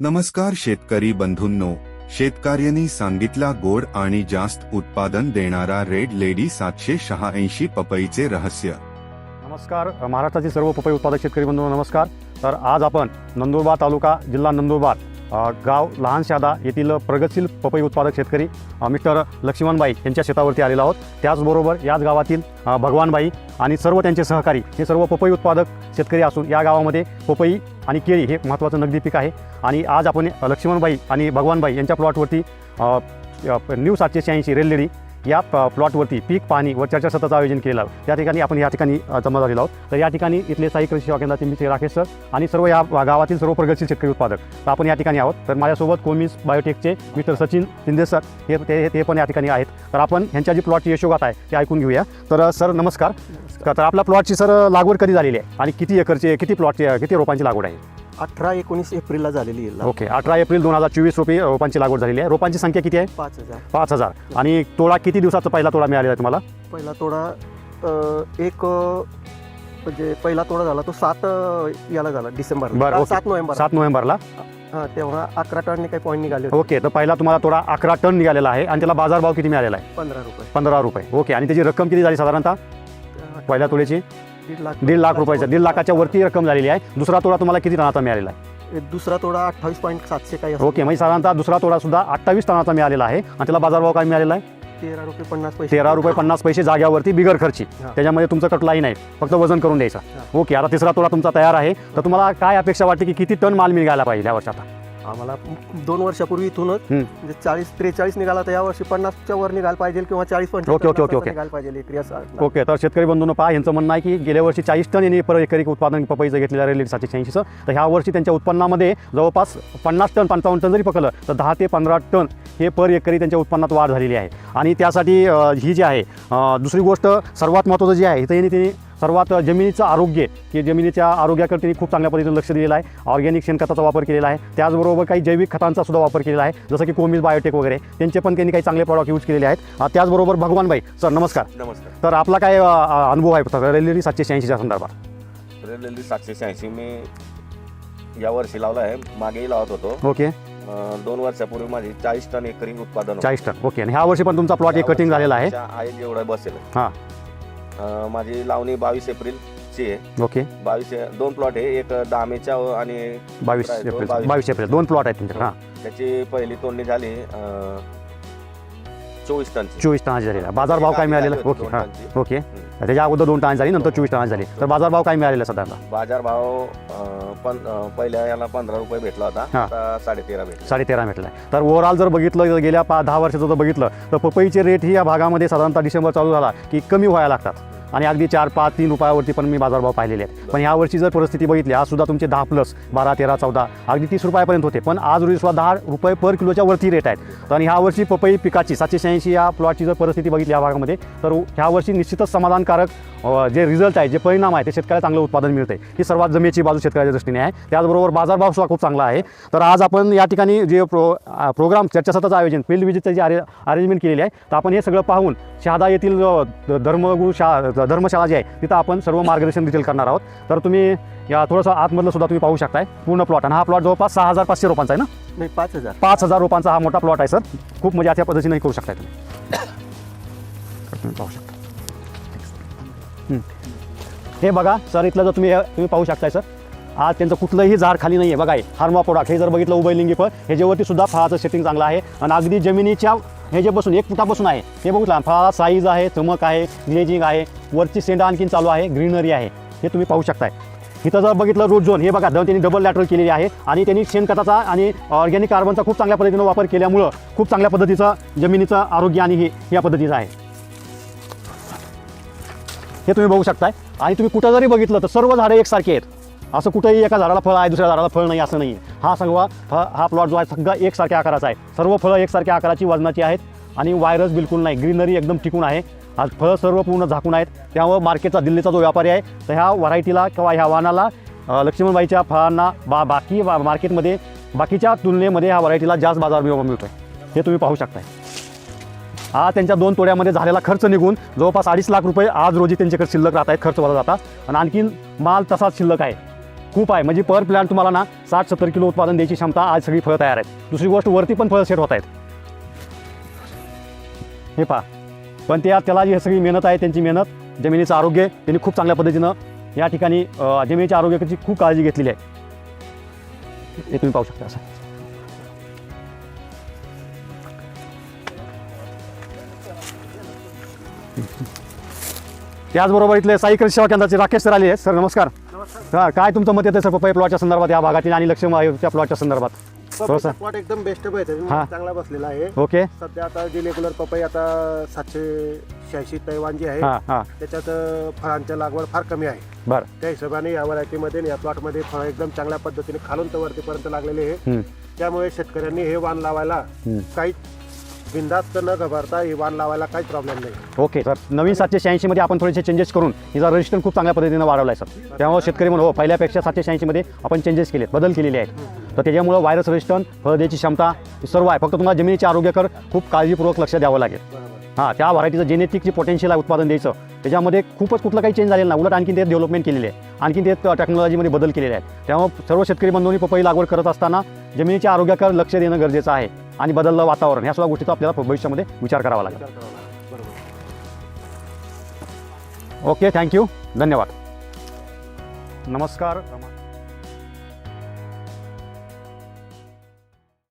नमस्कार शेतकरी बंधूंनो शेतकऱ्यांनी सांगितला गोड आणि जास्त उत्पादन देणारा रेड लेडी सातशे शहाऐंशी पपईचे रहस्य. नमस्कार महाराष्ट्राचे सर्व पपई उत्पादक शेतकरी बंधू नमस्कार. तर आज आपण नंदुरबार तालुका जिल्हा नंदुरबार गाव लहान शादा येथील प्रगतशील पपई उत्पादक शेतकरी मिस्टर लक्ष्मणबाई यांच्या शेतावरती आलेलो आहोत. त्याचबरोबर याच गावातील भगवानबाई आणि सर्व त्यांचे सहकारी हे सर्व पपई उत्पादक शेतकरी असून या गावामध्ये पपई आणि केळी हे महत्त्वाचं नगदी पीक आहे. आणि आज आपण लक्ष्मणबाई आणि भगवानबाई यांच्या प्लॉटवरती न्यू सातशे शहाऐंशी रेल्लेडी या प- प्लॉटवरती पीक पाहणी व चर्चासत्राचं आयोजन आहे त्या ठिकाणी आपण या ठिकाणी जमा झालेलो आहोत. तर या ठिकाणी इथले साई कृषी सेवा केंद्राचे मित्र राकेश सर आणि सर्व या गावातील सर्व प्रगतशील शेतकरी उत्पादक. तर आपण या ठिकाणी आहोत. तर माझ्यासोबत कोमिस बायोटेकचे मिस्टर सचिन शिंदे सर हे ते ते पण या ठिकाणी आहेत. तर आपण ह्यांच्या जी प्लॉटची यशोगाथ आहे ते ऐकून घेऊया. तर सर नमस्कार. तर आपल्या प्लॉटची सर लागवड कधी झालेली आहे? आणि किती एकरची किती प्लॉटची किती रोपांची लागवड आहे? अठरा एकोणीस एप्रिलला झालेली आहे. ओके अठरा एप्रिल दोन हजार चोवीस रुपये रोपांची लागवड झालेली आहे. रोपांची संख्या किती आहे? पाच हजार. पाच हजार. आणि तोडा किती दिवसाचा पहिला तोडा मिळालेला आहे तुम्हाला? पहिला तोडा अ, एक अ, म्हणजे पहिला तोडा झाला तो सात अ, याला झाला डिसेंबर बरं, ओके. सात नोव्हेंबर सात नोव्हेंबरला. हा तेव्हा अकरा टनने काही पॉईंट निघाले होते. ओके तर पहिला तुम्हाला थोडा अकरा टन निघालेला आहे आणि त्याला बाजारभाव किती मिळालेला आहे? पंधरा रुपये. पंधरा रुपये. ओके आणि त्याची रक्कम किती झाली साधारणतः? पहिल्या तोड्याची? दीड लाख दीड लाख रुपयाचा. दीड लाखाच्या वरती रक्कम झालेली आहे. दुसरा तोडा तुम्हाला किती टनाचा मिळालेला आहे? दुसरा तोडा अठ्ठावीस पॉईंट सातशे काही. ओके म्हणजे साधारणतः दुसरा तोडा सुद्धा अठ्ठावीस टनाचा मिळालेला आहे. आणि त्याला बाजारभाव काय मिळालेला आहे? तेरा रुपये पन्नास पैसे. तेरा रुपये पन्नास पैसे जाग्यावरती बिगर खर्ची. हा. त्याच्यामध्ये तुमचं कटलाही नाही. फक्त वजन करून द्यायचं. ओके आता तिसरा तोडा तुमचा तयार आहे. तर तुम्हाला काय अपेक्षा वाटते की किती टन माल मिळायला पाहिजे या वर्षी आता? आम्हाला दोन वर्षापूर्वी इथूनच. म्हणजे चाळीस त्रेचाळीस निघाला तर यावर्षी पन्नासच्या वर निघायला पाहिजे किंवा चाळीस ओके, ओके, ओके, ओके. निघायला पाहिजे एकरी असं ओके तर शेतकरी बंधूंनो पहा यांचं म्हणणं आहे की गेल्या वर्षी चाळीस टन यांनी पर एकरी उत्पादन पपईचं घेतलेलं आहे रेल्वे सातशे शहाऐंशीचं तर ह्या वर्षी त्यांच्या उत्पन्नामध्ये जवळपास पन्नास टन पंचावन्न टन जरी पकडलं तर दहा ते पंधरा टन हे पर एकरी त्यांच्या उत्पन्नात वाढ झालेली आहे आणि त्यासाठी ही जी आहे दुसरी गोष्ट सर्वात महत्त्वाचं जे आहे इथं यांनी त्यांनी सर्वात जमिनीचं आरोग्य की जमिनीच्या आरोग्याकडे त्यांनी खूप चांगल्या पद्धतीने लक्ष दिलेलं आहे. ऑर्गॅनिक शेणखताचा वापर केलेला आहे. त्याचबरोबर काही जैविक खतांचा सुद्धा वापर केलेला आहे. जसं की कोमिस बायोटेक वगैरे. त्यांचे पण त्यांनी काही चांगले प्रॉडक्ट यूज केलेले आहेत. त्याचबरोबर भगवानबाई सर नमस्कार. नमस्कार. तर आपला काय अनुभव आहे? रेल्वे सातशे शहाऐंशीच्या संदर्भात. रेल्वे सातशे शहाऐंशी मी या वर्षी लावला आहे. मागेही लावत होतो. ओके. दोन वर्षापूर्वी माझी चाळीस टन एकरी उत्पादन. चाळीस टन. ओके. आणि ह्या वर्षी पण तुमचा प्लॉट एक कटिंग झालेला आहे. जेवढं बसेल. हां. अं, माझी लावणी बावीस एप्रिलची आहे. ओके. बावीस दोन प्लॉट आहे. एक दामेच्या आणि बावीस? एप्रिल. बावीस. बावीस एप्रिल. दोन प्लॉट आहेत तुमच्याकडे हां. त्याची पहिली तोडणी झाली अं, चोवीस टनची. चोवीस टनाची झालेला बाजारभाव काय मिळालेला? ओके हां. ओके. हम्म. त्याच्या अगोदर दोन टनाची झाली नंतर चोवीस टनाची झाली. तर बाजारभाव काय मिळालेला साधारणतः बाजारभाव अं, पण अं, पहिल्या याला पंधरा रुपये भेटला होता हां. आता साडेतेरा भेटला. साडे तेरा भेटला आहे तर ओव्हरऑल जर बघितलं गेल्या पा दहा वर्षाचं जर बघितलं तर पपईचे रेट ही या भागामध्ये साधारणतः डिसेंबर चालू झाला की कमी व्हायला लागतात. आणि अगदी चार पाच तीन रुपयावरती पण मी बाजारभाव पाहिलेले आहेत. पण यावर्षी जर परिस्थिती बघितली आज सुद्धा तुमचे दहा प्लस बारा तेरा चौदा अगदी तीस रुपयापर्यंत होते. पण आज रोजी सुद्धा दहा रुपये पर किलोच्या वरती रेट आहेत. तर आणि ह्या वर्षी पपई पिकाची सातशे शहाऐंशी या प्लॉटची जर परिस्थिती बघितली या भागामध्ये तर ह्या वर्षी निश्चितच समाधानकारक जे रिझल्ट आहे जे परिणाम आहे ते शेतकऱ्याला चांगलं उत्पादन मिळते ही सर्वात जमेची बाजू शेतकऱ्याच्या दृष्टीने आहे. त्याचबरोबर बाजारभाव सुद्धा खूप चांगला आहे. तर आज आपण या ठिकाणी जे प्रो प्रोग्राम चर्चासत्राचं आयोजन फील्ड विजिटचं जे अरे अरेंजमेंट केलेली आहे तर आपण हे सगळं पाहून शहादा येथील धर्मगुरू शा धर्मशाळा जी आहे तिथं आपण सर्व मार्गदर्शन डिटेल करणार आहोत. तर तुम्ही या थोडंसं आतमधलं सुद्धा तुम्ही पाहू शकताय पूर्ण प्लॉट आणि हा प्लॉट जवळपास सहा हजार पाचशे रोपांचा आहे ना? नाही पाच हजार. पाच हजार रोपांचा हा मोठा प्लॉट आहे सर. खूप म्हणजे अशा पद्धतीने करू शकताय तुम्ही. पाहू शकता. हं. बघा सर इथलं जर तुम्ही तुम्ही पाहू शकताय सर. आज त्यांचं कुठलंही झाड खाली नाही आहे बघा हे हार्मा प्रोडक्ट हे जर बघितलं उभयलिंगी फळ ह्याच्यावरती सुद्धा फळाचं सेटिंग चांगलं आहे आणि अगदी जमिनीच्या हे जे बसून एक फुटापासून आहे हे बघितलं फळाला साईज आहे चमक आहे ग्लेजिंग आहे वरची सेंडा आणखीन चालू आहे ग्रीनरी आहे. हे तुम्ही पाहू शकताय. इथं जर बघितलं रूट झोन हे बघा द- त्यांनी डबल लॅटरल केलेली आहे आणि त्यांनी शेणखताचा आणि ऑर्गॅनिक कार्बनचा खूप चांगल्या पद्धतीनं वापर केल्यामुळं खूप चांगल्या पद्धतीचं जमिनीचं आरोग्य आणि हे या पद्धतीचं आहे. हे तुम्ही बघू शकताय. आणि तुम्ही कुठं जरी बघितलं तर सर्व झाडं एकसारखी आहेत. असं कुठंही एका झाडाला फळ आहे दुसऱ्या झाडाला फळ नाही असं नाही हा सगळा हा प्लॉट जो आहे सगळा एकसारख्या आकाराचा आहे. सर्व फळं एकसारख्या आकाराची वजनाची आहेत आणि व्हायरस बिलकुल नाही. ग्रीनरी एकदम टिकून आहे. आज फळं सर्व पूर्ण झाकून आहेत. त्यामुळे मार्केटचा दिल्लीचा जो व्यापारी आहे तर ह्या व्हरायटीला किंवा ह्या वाहनाला लक्ष्मणबाईच्या फळांना बा बाकी बा- मार्केटमध्ये बाकीच्या तुलनेमध्ये ह्या व्हरायटीला जास्त बाजार मिळतो आहे हे तुम्ही पाहू शकताय. हा त्यांच्या दोन तोड्यामध्ये झालेला खर्च निघून जवळपास अडीच लाख रुपये आज रोजी त्यांच्याकडे शिल्लक राहत आहेत खर्च भरला जातात. आणि आणखीन माल तसाच शिल्लक आहे. खूप आहे. म्हणजे पर प्लॅन तुम्हाला ना साठ सत्तर किलो उत्पादन द्यायची क्षमता आज सगळी फळं तयार आहेत. दुसरी गोष्ट वरती पण फळं सेट होत आहेत. हे पहा. पण त्या त्याला जी सगळी मेहनत आहे त्यांची मेहनत जमिनीचं आरोग्य त्यांनी खूप चांगल्या पद्धतीनं या ठिकाणी जमिनीच्या आरोग्याची खूप काळजी घेतलेली आहे. हे तुम्ही पाहू शकता असं. त्याचबरोबर इथले साई कृषी सेवा केंद्राचे राकेश सर आले सर नमस्कार. हा काय तुमचं मत येतं सर? पपई प्लॉटच्या संदर्भात या भागातील आणि लक्ष्मी त्या प्लॉटच्या संदर्भात? प्लॉट एकदम बेस्ट हा. चांगला बसलेला आहे. ओके. सध्या आता जी रेग्युलर पपई आता सातशे शहाऐंशी तैवान जी आहे हां हां. त्याच्यात अं, फळांच्या लागवड फार कमी आहे. बरं. त्या हिशोबाने या व्हरायटीमध्ये आणि या प्लॉटमध्ये फळ एकदम चांगल्या पद्धतीने खालून तर वरतीपर्यंत लागलेले आहे. हम्म, त्यामुळे शेतकऱ्यांनी हे वाण लावायला हम्म. काहीच बिंदास्त न घबरता हे वाण लावायला काहीच प्रॉब्लेम नाही. Okay sir. नवीन सातशे शहाऐंशीमध्ये आपण थोडेसे चेंजेस करून हिचा रजिस्टर खूप चांगल्या पद्धतीनं वाढवला आहे सर त्यामुळे शेतकरी म्हणून हो पहिल्यापेक्षा सातशे शहाऐंशीमध्ये आपण चेंजेस केलेत बदल केलेले आहेत. तर त्याच्यामुळं व्हायरस रजिस्टन फळ द्यायची क्षमता सर्व आहे. फक्त तुम्हाला जमिनीचे आरोग्याकर खूप काळजीपूर्वक लक्ष द्यावं लागेल. हां त्या व्हरायटीचं जेनेटिक जे पोटेन्शियल आहे उत्पादन द्यायचं त्याच्यामध्ये खूपच कुठलं काही चेंज झालेलं नाही. उलट आणखी ते डेव्हलपमेंट केलेली आहे. आणखी ते टेक्नॉलॉजीमध्ये बदल केलेले आहेत. त्यामुळे सर्व शेतकरी बंधूंनी पपई लागवड करत असताना जमिनीच्या आरोग्याकडे लक्ष देणं गरजेचं आहे. आणि बदललं वातावरण ह्या सगळ्या गोष्टीचा आपल्याला भविष्यामध्ये विचार करावा लागेल. ओके थँक्यू धन्यवाद. नमस्कार.